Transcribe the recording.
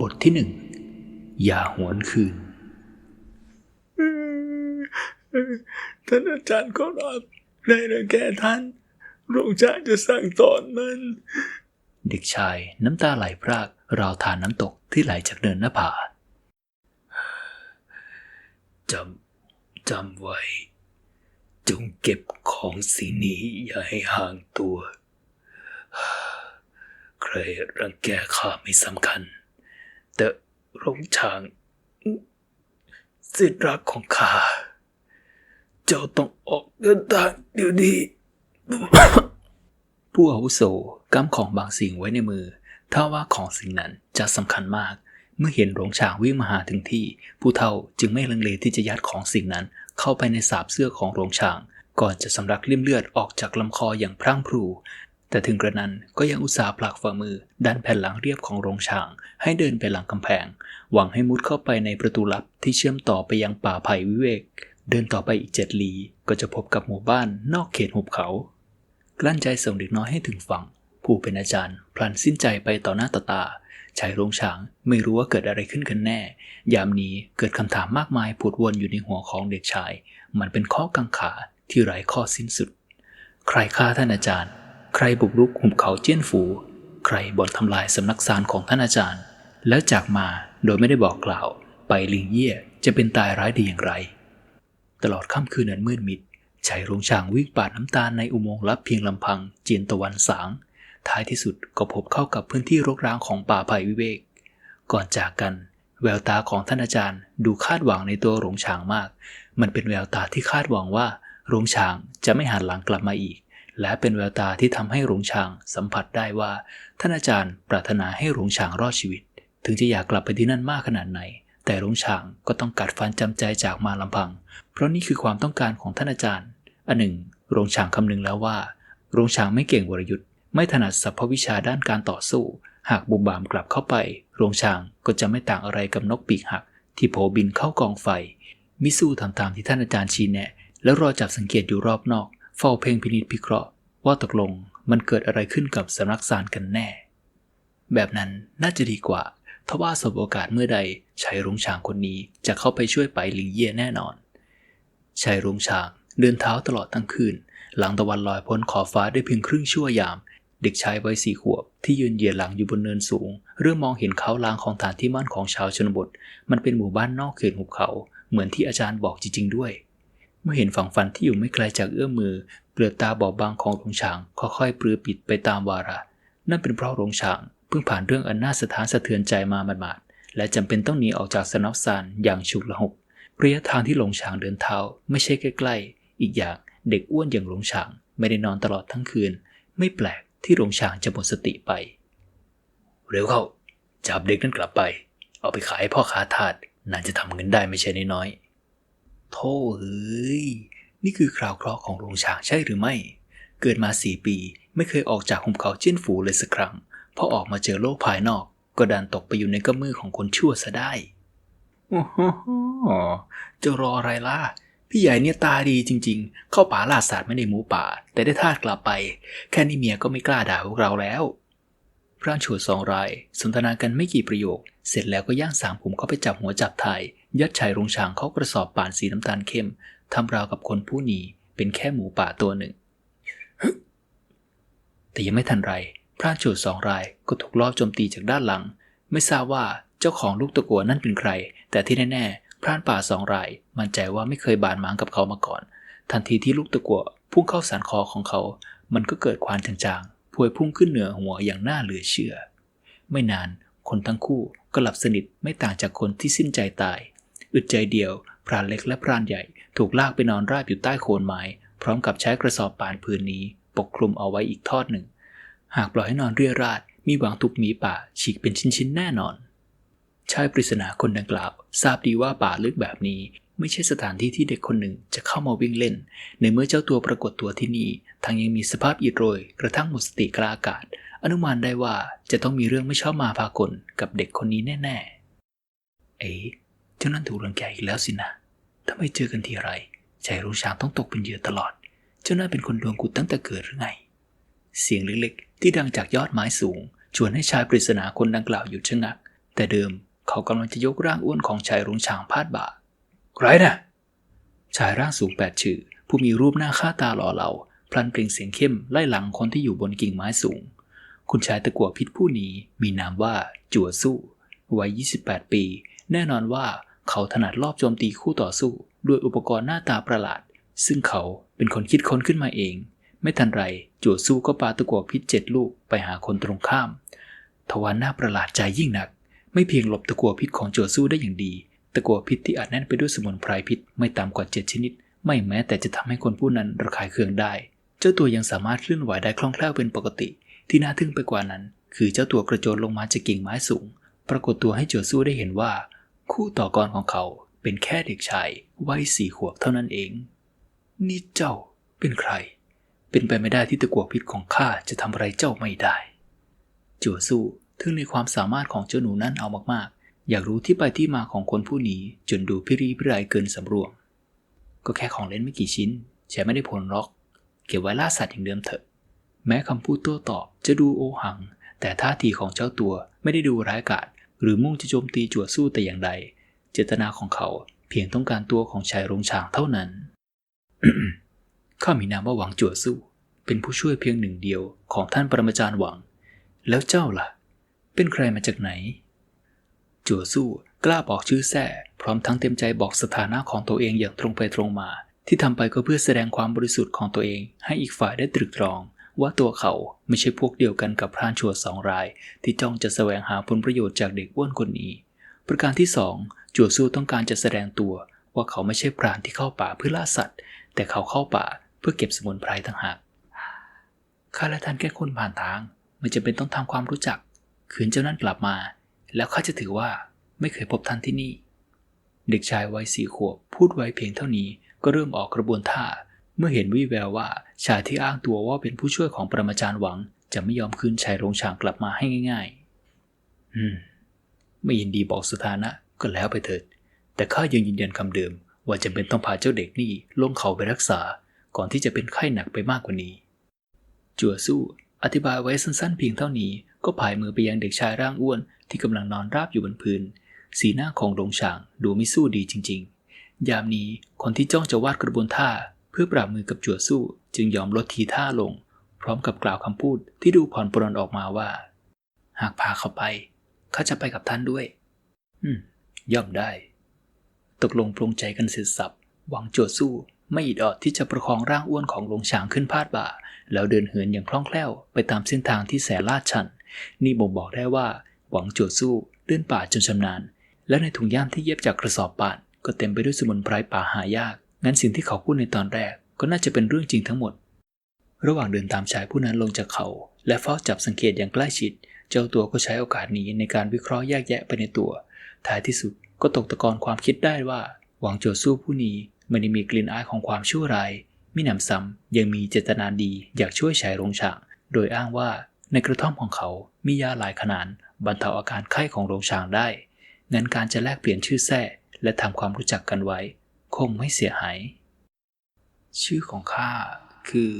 บทที่หนึ่ง อย่าหวนคืน ท่านอาจารย์ขอรับได้รังแกท่านโรงชาจะสั่งสอนมัน เด็กชายน้ำตาไหลพราก ราวทานน้ำตกที่ไหลจากเนินหน้าผาจำจำไว้ จงเก็บของสิ่งนี้อย่าให้ห่างตัว ใครรังแกข้าไม่สำคัญ แต่รงช้างสิทธิรักของข้า เจ้าต้องออกเดินทางเดี๋ยวนี้ผู้อาวุโสกำของบางสิ่งไว้ในมือ ถ้าว่าของสิ่งนั้นจะสำคัญมาก เมื่อเห็นหลวงฉางวิ่งมาหาถึงที่ ผู้เฒ่าจึงไม่ลังเลที่จะยัดของสิ่งนั้น เข้าไปในสาบเสื้อของหลวงฉาง ก่อนจะสำลักลิ่มเลือดออกจากลำคออย่างพรั่งพรู แต่ถึงกระนั้นก็ยังอุตส่าห์ผลักฝ่ามือ ดันแผ่นหลังเรียบของโรงช้าง ให้เดินไปหลังกำแพง หวังให้มุดเข้าไปในประตูลับที่เชื่อมต่อไปยังป่าไผ่วิเวก เดินต่อไปอีกเจ็ดลี ก็จะพบกับหมู่บ้านนอกเขตหุบเขา กลั้นใจส่งเด็กน้อยให้ถึงฝั่ง ผู้เป็นอาจารย์ พลันสิ้นใจไปต่อหน้าต่อตาชายโรงช้างไม่รู้ว่าเกิดอะไรขึ้นกันแน่ ยามนี้เกิดคำถามมากมายผุดวนอยู่ในหัวของเด็กชาย มันเป็นข้อกังขาที่ไร้ข้อสิ้นสุด ใครฆ่าท่านอาจารย์ ใครบุกรุกหุบเขาเจี้ยนฝู ใครบ่อนทำลายสำนักสารของท่านอาจารย์ แล้วจากมาโดยไม่ได้บอกกล่าว ไปลิงเย่จะเป็นตายร้ายดีอย่างไร ตลอดค่ำคืนนั้นมืดมิดชายโรงช่างวิ่งปาดน้ำตาลในอุโมงค์ลับเพียงลำพังเจียนตะวันสาง ท้ายที่สุดก็พบเข้ากับพื้นที่รกร้างของป่าไผ่วิเวก ก่อนจากกัน แววตาของท่านอาจารย์ ดูคาดหวังในตัวโรงช้างมาก มันเป็นแววตาที่คาดหวังว่าโรงช้างจะไม่หันหลังกลับมาอีก และเป็นแววตาที่ทำให้โรงช้างสัมผัสได้ว่า ท่านอาจารย์ปรารถนาให้โรงช้างรอดชีวิต ถึงจะอยากกลับไปที่นั่นมากขนาดไหน แต่โรงช้างก็ต้องกัดฟันจำใจจากมาลำพัง เพราะนี่คือความต้องการของท่านอาจารย์ อันหนึ่งโรงช้างคำนึงแล้วว่าโรงช้างไม่เก่งวรยุทธ์ไม่ถนัดสัพพวิชาด้านการต่อสู้ หากบุมบามกลับเข้าไปโรงช้างก็จะไม่ต่างอะไรกับนกปีกหัก ที่โผบินเข้ากองไฟ มิสู้ทำตามที่ท่านอาจารย์ชี้แนะแล้วรอจับสังเกตอยู่รอบนอก เฝ้าเพ่งพินิจพิเคราะห์ ว่าตกลงมันเกิดอะไรขึ้นกับสำนักสารกันแน่ แบบนั้นน่าจะดีกว่าทว่าสบโอกาสเมื่อใดชายรุงช้างคนนี้จะเข้าไปช่วยไปลิงเย่แน่นอนชายรุงช้างเดินเท้าตลอดทั้งคืน หลังตะวันลอยพ้นขอบฟ้าได้เพียงครึ่งชั่วยาม เด็กชายวัยสี่ขวบ ที่ยืนเหยียดหลังอยู่บนเนินสูง เริ่มมองเห็นเขาลางของฐานที่มั่นของชาวชนบท มันเป็นหมู่บ้านนอกเขตหุบเขา เหมือนที่อาจารย์บอกจริงๆด้วย เมื่อเห็นฝั่งฟันที่อยู่ไม่ไกลจากเอื้อมมือ เปลือกตาบอบบางของโรงช้างค่อยๆปลือปิดไปตามวาระ นั่นเป็นเพราะโรงช้างเพิ่งผ่านเรื่องอันน่าสะท้านสะเทือนใจมาหมาดๆและจำเป็นต้องหนีออกจากสนอกซานอย่างฉุกละหุกระยะทางที่หลงช้างเดินเท้าไม่ใช่ใกล้ๆ อีกอย่างเด็กอ้วนอย่างหลงช้างไม่ได้นอนตลอดทั้งคืน ไม่แปลกที่หลงช้างจะหมดสติไป เร็วเข้า จับเด็กนั้นกลับไป เอาไปขายให้พ่อค้าทาสน่าจะทำเงินได้ไม่ใช่น้อยๆโธ่เอ้ย นี่คือคราวเคราะห์ของโรงช้างใช่หรือไม่ เกิดมาสี่ปีไม่เคยออกจากหุบเขาเจี้ยนฝูเลยสักครั้งพอออกมาเจอโลกภายนอก ก็ดันตกไปอยู่ในกำมือของคนชั่วซะได้โอ้โหจะรออะไรล่ะ พี่ใหญ่เนี่ยตาดีจริง ๆ เข้าป่าล่าสัตว์ไม่ได้หมูป่า แต่ได้ทาสกลับไป แค่นี้เมียก็ไม่กล้าด่าพวกเราแล้วพระฉวดสองราย สนทนากันไม่กี่ประโยค เสร็จแล้วก็ย่างสามผมเข้าไปจับหัวจับท้ายยัดชายรงช้างเข้ากระสอบป่านสีน้ำตาลเข้ม ทำราวกับคนผู้หนีเป็นแค่หมูป่าตัวหนึ่ง แต่ยังไม่ทันไร พระฉวดสองรายก็ถูกลอบโจมตีจากด้านหลัง ไม่ทราบว่าเจ้าของลูกตะกัวนั่นเป็นใคร แต่ที่แน่ๆ พรานป่าสองราย มั่นใจว่าไม่เคยบาดหมางกับเขามาก่อน ทันทีที่ลูกตะกัวพุ่งเข้าสันคอของเขา มันก็เกิดควานจางๆ พวยพุ่งขึ้นเหนือหัวอย่างน่าเหลือเชื่อ ไม่นานคนทั้งคู่ก็หลับสนิทไม่ต่างจากคนที่สิ้นใจตาย อึดใจเดียว พรานเล็กและพรานใหญ่ ถูกลากไปนอนราบอยู่ใต้โคนไม้ พร้อมกับใช้กระสอบป่านพื้นนี้ ปกคลุมเอาไว้อีกทอดหนึ่ง หากปล่อยให้นอนเรียราดมีหวังถูกหมีป่า ฉีกเป็นชิ้นๆแน่นอน ชายปริศนาคนดังกล่าว ทราบดีว่าป่าลึกแบบนี้ ไม่ใช่สถานที่ที่เด็กคนหนึ่งจะเข้ามาวิ่งเล่น ในเมื่อเจ้าตัวปรากฏตัวที่นี่ทั้งยังมีสภาพอิดโรย กระทั่งหมดสติกลางอากาศ อนุมานได้ว่าจะต้องมีเรื่องไม่ชอบมาพากลกับเด็กคนนี้แน่ ๆ เอ๊ะเจ้านั้นถูกรังแกอีกแล้วสินะ ถ้าไมเจอกันทีไรชายรู้ชางต้องตกเป็นเหยื่อตลอด เจ้านั้นเป็นคนดวงกุดตั้งแต่เกิดหรือไง เสียงเล็กๆ ที่ดังจากยอดไม้สูง ชวนให้ชายปริศนาคนดังกล่าวหยุดชะงัก แต่เดิมเขากำลังจะยกร่างอ้วนของชายรุงฉางพาดบ่าใครนะชายร่างสูงแปดชื่อ ผู้มีรูปหน้าค่าตาหล่อเหลาพลันเปล่งเสียงเข้มไล่หลังคนที่อยู่บนกิ่งไม้สูง คุณชายตะกัวพิษผู้นี้มีนามว่าจั่วสู้วัย 28 ปี แน่นอนว่า เขาถนัดลอบโจมตีคู่ต่อสู้ ด้วยอุปกรณ์หน้าตาประหลาด ซึ่งเขาเป็นคนคิดค้นขึ้นมาเอง ไม่ทันไรจั่สู้ก็ปาตะกัวพิษเจ็ดลูกไปหาคนตรงข้าม ทว่าหน้าประหลาดใจยิ่งหนัก ไม่เพียงหลบตะกัวพิษของจั่สู้ได้อย่างดี ตะกัวพิษที่อัดแน่นไปด้วยสมุนไพรพิษไม่ต่ำกว่าเจ็ดชนิด ไม่แม้แต่จะทำให้คนผู้นั้นระคายเคืองได้ เจ้าตัวยังสามารถเคลื่อนไหวได้คล่องแคล่วเป็นปกติ ที่น่าทึ่งไปกว่านั้น คือเจ้าตัวกระโจนลงมาจากกิ่งไม้สูง ปรากฏตัวให้โจวสู้ได้เห็นว่า คู่ต่อกรของเขาเป็นแค่เด็กชายวัยสี่ขวบเท่านั้นเอง นี่เจ้าเป็นใคร เป็นไปไม่ได้ที่ตะกัวพิษของข้าจะทำอะไรเจ้าไม่ได้ จัวสู้ทึ่งในความสามารถของเจ้าหนูนั่นเอามากๆ อยากรู้ที่ไปที่มาของคนผู้นี้จนดูพิรีพิไรเกินสำรวม ก็แค่ของเล่นไม่กี่ชิ้นใช้ไม่ได้ผลหรอก เก็บไว้ล่าสัตว์อย่างเดิมเถอะ แม้คำพูดโต้ตอบจะดูโอหัง แต่ท่าทีของเจ้าตัวไม่ได้ดูร้ายกาจ หรือมุ่งจะโจมตีจั่วสู้แต่อย่างใด เจตนาของเขาเพียงต้องการตัวของชายรงฉางเท่านั้นข้ามีนามว่าหวังจั่วสู้ เป็นผู้ช่วยเพียงหนึ่งเดียวของท่านปรมาจารย์หวัง แล้วเจ้าล่ะ เป็นใครมาจากไหน จั่วสู้กล้าบอกชื่อแท้พร้อมทั้งเต็มใจบอกสถานะของตัวเองอย่างตรงไปตรงมา ที่ทำไปก็เพื่อแสดงความบริสุทธิ์ของตัวเอง ให้อีกฝ่ายได้ตรึกตรอง ว่าตัวเขาไม่ใช่พวกเดียวกันกับพรานชัวสองราย ที่จ้องจะแสวงหาผลประโยชน์จากเด็กอ้วนคนนี้ ประการที่สองจั่วสู้ต้องการจะแสดงตัว ว่าเขาไม่ใช่พรานที่เข้าป่าเพื่อล่าสัตว์ แต่เขาเข้าป่าเพื่อเก็บสมุนไพรต่างหากข้าและท่านแค่คนผ่านทางไม่จำเป็นต้องทำความรู้จัก คืนเจ้านั้นกลับมา แล้วข้าจะถือว่าไม่เคยพบท่านที่นี่ เด็กชายวัยสี่ขวบพูดไว้เพียงเท่านี้ก็เริ่มออกกระบวนท่า เมื่อเห็นวิแววว่าชายที่อ้างตัวว่าเป็นผู้ช่วยของปรมาจารย์หวัง จะไม่ยอมคืนชายโรงฉางกลับมาให้ง่าย ๆ อืม ไม่ยินดีบอกสถานะก็แล้วไปเถิด แต่ข้ายังยืนยันคำเดิม ว่าจะเป็นต้องพาเจ้าเด็กนี่ลงเขาไปรักษา ก่อนที่จะเป็นไข้หนักไปมากกว่านี้ จั่วสู้ อธิบายไว้สั้นๆ เพียงเท่านี้ ก็ผายมือไปยังเด็กชายร่างอ้วนที่กำลังนอนราบอยู่บนพื้น สีหน้าของโรงฉางดูไม่สู้ดีจริง ๆ ยามนี้คนที่จ้องจะวาดกระบวนท่า พื่อปราบมือกับจั่วสู้จึงยอมลดทีท่าลง พร้อมกับกล่าวคำพูดที่ดูผ่อนปรนออกมาว่า หากพาเขาไป เขาจะไปกับท่านด้วย อืม ย่อมได้ ตกลงปรงใจกันเสร็จสับหวังจั่วสู้ไม่อิดออดที่จะประคองร่างอ้วนของหลวงฉางขึ้นพาดบ่า แล้วเดินเหินอย่างคล่องแคล่วไปตามเส้นทางที่แสนลาดชัน นี่บ่งบอกได้ว่า หวังจั่วสู้เดินป่าจนชำนาญ และในถุงย่ามที่เย็บจากกระสอบป่าน ก็เต็มไปด้วยสมุนไพรป่าหายาก งั้นสิ่งที่เขาพูดในตอนแรกก็น่าจะเป็นเรื่องจริงทั้งหมด ระหว่างเดินตามชายผู้นั้นลงจากเขา และเฝ้าจับสังเกตอย่างใกล้ชิด เจ้าตัวก็ใช้โอกาสนี้ในการวิเคราะห์แยกแยะไปในตัว ท้ายที่สุดก็ตกตะกอนความคิดได้ว่า หวังโจสู้ผู้นี้ไม่ได้มีกลิ่นอายของความชั่วร้ายมิหนำซ้ำยังมีเจตนาดีอยากช่วยชายโรงฉางโดยอ้างว่าในกระท่อมของเขามียาหลายขนาดบรรเทาอาการไข้ของโรงฉางได้ งั้นการจะแลกเปลี่ยนชื่อแท้และทำความรู้จักกันไว้ คงไม่เสียหาย ชื่อของข้าคือ